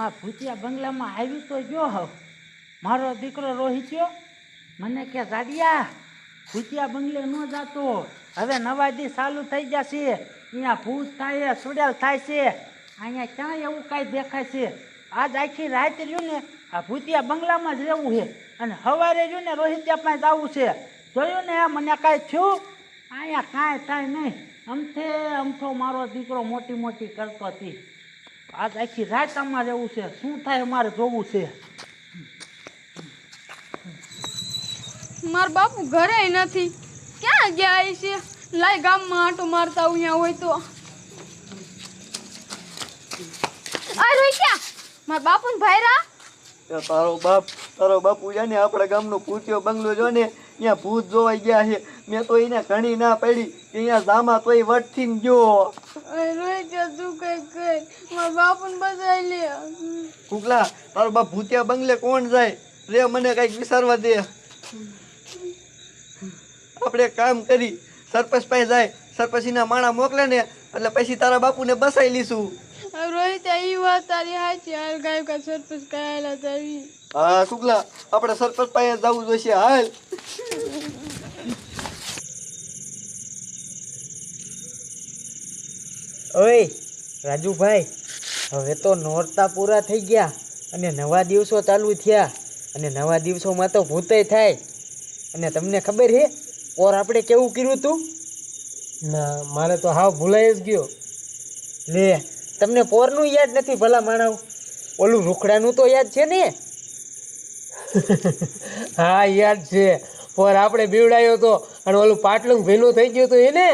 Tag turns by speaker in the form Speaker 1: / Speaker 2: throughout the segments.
Speaker 1: આ ભૂતિયા બંગલામાં આવી તો ગયો હોવ. મારો દીકરો રોહિત્યો મને કે જાડિયા ભૂતિયા બંગલે ન જાતો. હવે નવા દી ચાલુ થઈ જશે. અહીંયા ભૂત થાય, સુડેલ થાય છે. અહીંયા ક્યાં એવું કાંઈ દેખાય છે. આજ આખી રાત રહ્યું ને, આ ભૂતિયા બંગલામાં જ રહેવું છે. અને સવારે રહ્યું ને રોહિત્યા પાસે જવું છે. જોયું ને, મને કાંઈ થયું? અહીંયા કાંઈ થાય નહીં. અમથે અમથો મારો દીકરો મોટી મોટી કરતો હતી. આજ આખી રાત આમાં રહેવું છે. શું થાય અમારે જોવું છે?
Speaker 2: મારા બાપુ ઘરે નથી. ક્યાં ગયા છે? લાય ગામમાં આંટો મારતા અહીંયા હોય તો. આ રોઈ ક્યાં મારા બાપુ ને ભાઈરા
Speaker 3: એ તારો બાપ તારો બાપુ છે ને આપણા ગામનો પૂછ્યો બંગલો જો ને ત્યાં ભૂત જોવાઈ ગયા છે. મેં તો એને ઘણી ના પડી. અહીંયા જામા તોય વટથી ને ગયો.
Speaker 2: બાપુ ને
Speaker 3: કુકલા તારો બાપ ભૂતિયા બંગલે કોણ જાય? રે મને કંઈક વિચારવા દે. આપણે કામ કરી સરપંચ પાસે જાય સરપંચીના માણા મોકલે ને એટલે પછી તારા બાપુને બસાઈ લીશું.
Speaker 2: રોહિત એ વાત તારી હાચી હાલ ગાય કા સરપંચ કરાયેલા તારી
Speaker 3: હા કુકલા આપણે સરપંચ પાસે જવું જોઈશે હાલ.
Speaker 4: ઓય રાજુભાઈ હવે તો નોરતા પૂરા થઈ ગયા અને નવા દિવસો ચાલુ થયા અને નવા દિવસોમાં તો ભૂતય થાય. અને તમને ખબર છે ઓર આપણે કેવું કર્યું હતું
Speaker 5: ના મારે તો હાવ ભૂલાઈ જ ગયો.
Speaker 4: લે તમને પોરનું યાદ નથી ભલા માણાવ? ઓલું રૂખડાનું તો યાદ છે ને?
Speaker 5: હા યાદ છે. પોર આપણે બીવડાયો તો અને ઓલું પાટલું ભીનું થઈ ગયું હતું એને?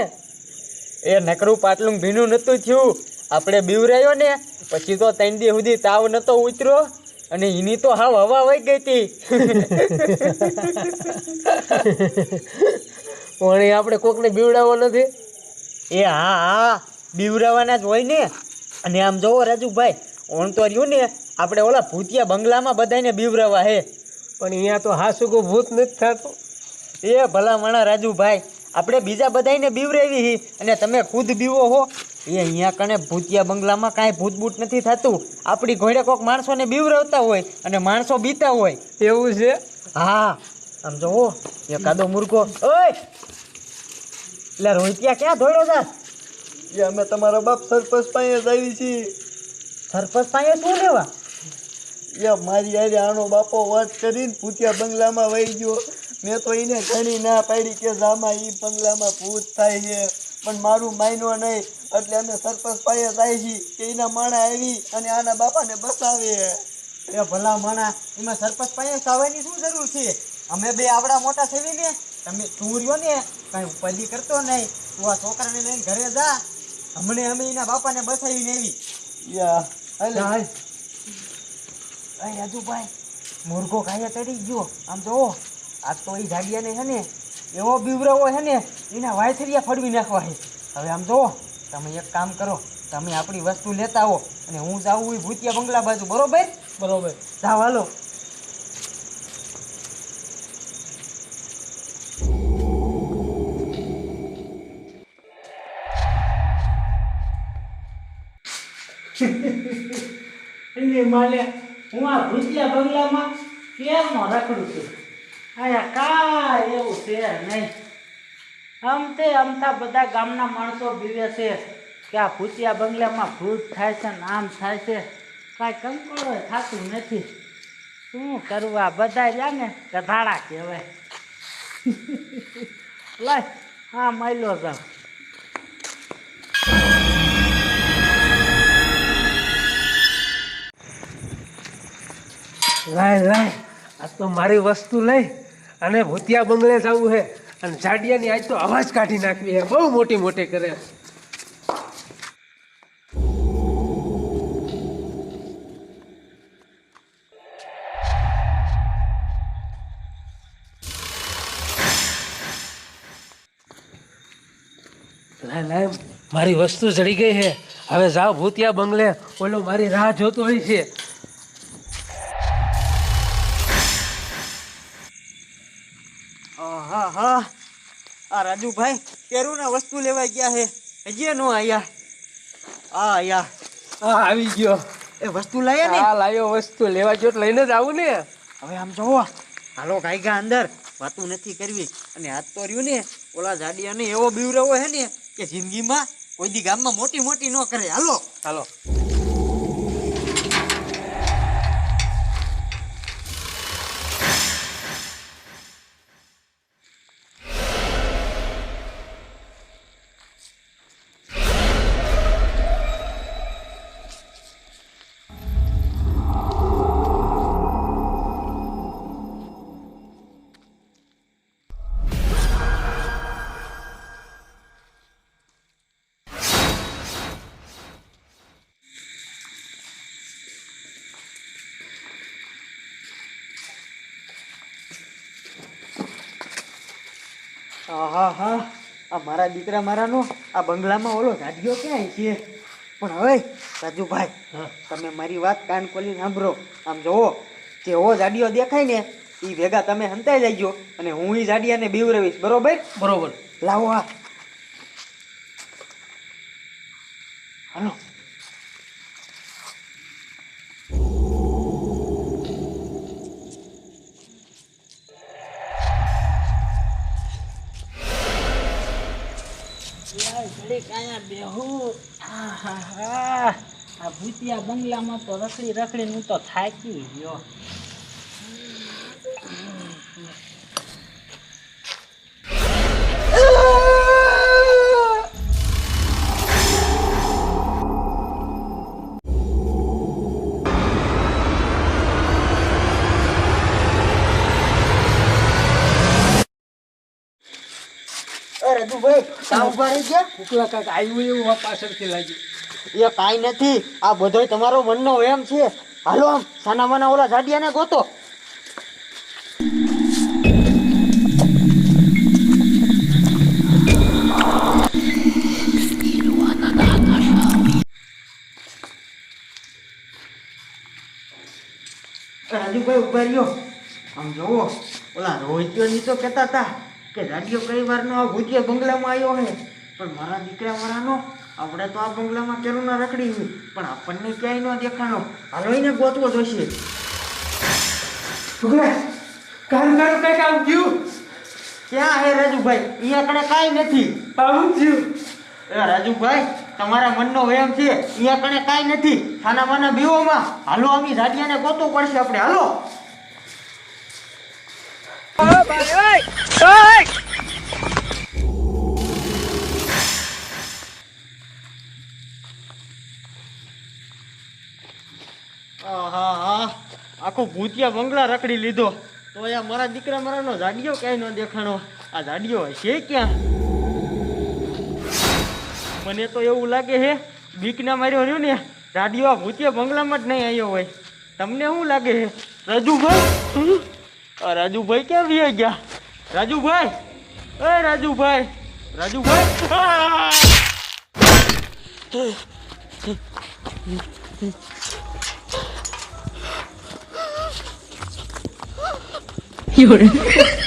Speaker 4: એ નકરું પાટલું ભીનું નહોતું થયું. આપણે બીવરાયો ને પછી તો ત્રણ દી સુધી તાવ નહોતો ઉતર્યો અને એની તો હાવ હવા વહી ગઈ હતી.
Speaker 5: પણ એ આપણે કોકને બીવડાવવો નથી.
Speaker 4: એ હા હા બીવરાવાના જ હોય ને. અને આમ જોવો રાજુભાઈ ઓણ તો રહ્યું ને આપણે ઓલા ભૂતિયા બંગલામાં બધાને બીવરાવા હે.
Speaker 5: પણ અહીંયા તો હાસુકો ભૂત નથી થતું.
Speaker 4: એ ભલા મણા રાજુભાઈ આપણે બીજા બધાને બીવરાવી હી. અને તમે ખુદ બીવો હો. એ અહીંયા કણે ભૂતિયા બંગલામાં કાંઈ ભૂતબૂટ નથી થતું. આપણી ઘોડે કોઈક માણસોને બીવરાવતા હોય અને માણસો બીતા હોય.
Speaker 5: એવું છે?
Speaker 4: હા. આમ જોવો એ કાદો મુર્ગો ઓય! એટલે રોહિતિયા ક્યાં ધોડો જા
Speaker 3: એ અમે તમારા બાપ સરપંચ પાસે જ આવી છીએ.
Speaker 4: સરપંચ પાસે શું લેવા?
Speaker 3: એ મારી આજે આનો બાપો વાત કરીને ભૂતિયા બંગલામાં વહી ગયો. મેં તો એને ઘણી ના પાડી કે જામા ઈ બંગલામાં ભૂત થાય છે. પણ મારું માયનો નહીં એટલે અમે સરપંચ પાસે જાય છીએ કે એના માણા આવી અને આના બાપાને બસાવે.
Speaker 4: એ ભલા માણા એમાં સરપંચ પાસે આવવાની શું જરૂર છે? અમે બે આવડા મોટા થઈ ને તમે તું રહ્યો ને કાંઈ ઉપાધિ કરતો નહીં તું આ છોકરાને લઈને ઘરે જા. હમણે અમે એના બાપાને બસાવીને આવી.
Speaker 3: યા હાલ.
Speaker 4: રાજુભાઈ મુર્ગો ખાયા ચડી ગયો. આમ જો આજ તો એ જાડિયાને છે ને એવો બીવરાવો છે ને એના વાયથરિયા ફડવી નાખવા છે હવે આમ જુઓ તમે એક કામ કરો તમે આપણી વસ્તુ લેતા આવો અને હું જાઉં એ ભૂતિયા બંગલા બાજુ બરોબર?
Speaker 5: બરોબર.
Speaker 4: જાવ હાલો.
Speaker 1: માલે હું આ ભૂતિયા બંગલામાં કેમ રખડું છું? અહીંયા કાંઈ એવું છે નહીં. આમ તે અમથા બધા ગામના માણસો બીવે છે કે આ ભૂતિયા બંગલામાં ભૂત થાય છે ને આમ થાય છે. કાંઈ કંકોળો થતું નથી. શું કરવું બધા રહ્યા ને ગધાડા કહેવાય. લાય, હા મળ્યો જાવ
Speaker 5: લાય લાય, આ તો મારી વસ્તુ લઈ. અને ભૂતિયા બંગલે જવું છે અને જાડિયાની આજ તો અવાજ કાઢી નાખવી છે બહુ મોટી મોટી કરે. મારી વસ્તુ જડી ગઈ છે હવે જાઓ ભૂતિયા બંગલે. ઓલો મારી રાહ જોતો હોય છે.
Speaker 4: હા હા આ રાજુભાઈ કેરુના વસ્તુ લેવા ગયા છે. હજી નો આયા. આ આયા.
Speaker 5: હા આવી ગયો.
Speaker 4: એ વસ્તુ લાયા ને?
Speaker 5: આ લાયો વસ્તુ. લેવા જો તો લઈને જ આવું ને.
Speaker 4: હવે આમ જોવો. હાલો ગાયગા અંદર. વાતું નથી કરવી. અને હાથ તો રહ્યું ને. ઓલા જાડિયાને એવો બીવરાવો હે ને કે જિંદગીમાં કોઈ દી ગામમાં મોટી મોટી ન કરે. હાલો.
Speaker 5: હાલો.
Speaker 4: હા હા. આ મારા દીકરા મારાનો આ બંગલામાં ઓલો રાજ્યો ક્યાંય છે? પણ હવે રાજુભાઈ તમે મારી વાત કાન ખોલીને સાંભળો. આમ જોવો જેવો જાડિયો દેખાય ને એ ભેગા તમે હંતાઈ જજો અને હું એ જાડિયાને બીવરાવીશ બરોબર?
Speaker 5: બરોબર.
Speaker 4: લાવો આ. હાલો.
Speaker 1: ઘડીક અહીંયા બેહું. હા. આ ભૂતિયા બંગલામાં તો રખડી રખડીને હું તો થાકી ગયો.
Speaker 4: તા ઊભા રહી ગયા
Speaker 5: કુકલા કાંઈક આવ્યું એવું પાછળથી લાગ્યું
Speaker 4: એ કાંઈ નથી. આ બધો તમારો મનનો એમ છે. હાલો આમ સાના માના ઓલા જાડિયાને ગોતો. રાજુભાઈ ઊભા રહ્યો. આમ જોવો ઓલા રોહિત્યોની તો કહેતા હતા કે જાડિયો કઈ વારનો આ ભૂતિયા બંગલામાં આવ્યો હે. પણ મારા દીકરા વાળાનો આપણે તો આ બંગલામાં કેરું ના રખડી હોય પણ આપણને ક્યાંય ન દેખાણો. હાલો એને ગોતવો જોઈશે
Speaker 5: કામ કામ કઈ કામ થયું?
Speaker 4: ક્યાં હે રાજુભાઈ? અહીંયા કણે કાંઈ નથી.
Speaker 5: આવું થયું?
Speaker 4: એ રાજુભાઈ તમારા મનનો વહેમ છે અહીંયા કણે કાંઈ નથી. ખાના માના બીવોમાં હાલો અમી જાડિયાને ગોતવું પડશે આપણે. હાલો. આખો ભૂતિયા બંગલા રખડી લીધો. તો અહીંયા મારા દીકરા મારાનો જાડિયો ક્યાંય ન દેખાણો. આ જાડિયો છે ક્યાં? મને તો એવું લાગે છે બીક ના માર્યો રહ્યો ને, જાડિયો આ ભૂતિયા બંગલામાં જ નહીં આવ્યો હોય. તમને શું લાગે છે રાજુભાઈ રાજુભાઈ ક્યાં વી ગયા? રાજુભાઈ! એ રાજુભાઈ! રાજુભાઈ!
Speaker 2: 人。